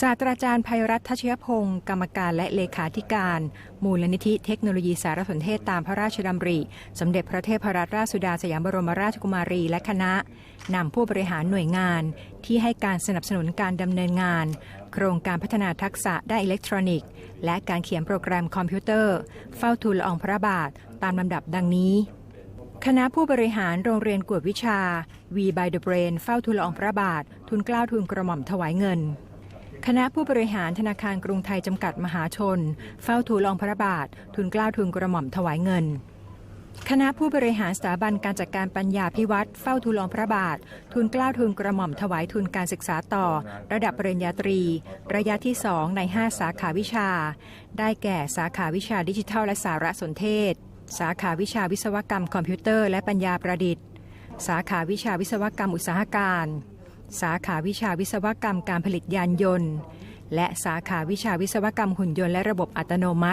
ศาสตราจารย์ภัยรัตน์ทัชยพงศ์กรรมการและเลขาธิการ มูลนิธิเทคโนโลยีสารสนเทศตามพระราชดำริ สมเด็จพระเทพรัตนราชสุดาสยามบรมราชกุมารีและคณะนำผู้บริหารหน่วยงาน ที่ให้การสนับสนุนการดำเนินงาน โครงการพัฒนาทักษะด้านอิเล็กทรอนิกส์ และการเขียนโปรแกรมคอมพิวเตอร์ เฝ้าทูลละอองพระบาทตามลำดับดังนี้คณะผู้บริหารโรงเรียนกวดวิชา V by the Brain เฝ้าทูลละอองพระบาท ทุนกล้าวทุนกระหม่อมถวายเงิน คณะผู้บริหารธนาคารกรุงไทยจำกัดมหาชน เฝ้าทูลองพระบาท ทุนกล้าวทุนกระหม่อมถวายเงิน คณะผู้บริหารสถาบันการจัดการปัญญาพิวัตรเฝ้าทูลองพระบาท ทุนกล้าวทุนกระหม่อมถวายทุนการศึกษาต่อ ระดับปริญญาตรี ระยะที่ 2 ใน 5 สาขาวิชา ได้แก่สาขาวิชาดิจิทัลและสารสนเทศ สาขาวิชาวิศวกรรมคอมพิวเตอร์และปัญญาประดิษฐ์ สาขาวิชาวิศวกรรมอุตสาหการ สาขาวิชาวิศวกรรมการผลิตยานยนต์ และสาขาวิชาวิศวกรรมหุ่นยนต์และระบบอัตโนมัติ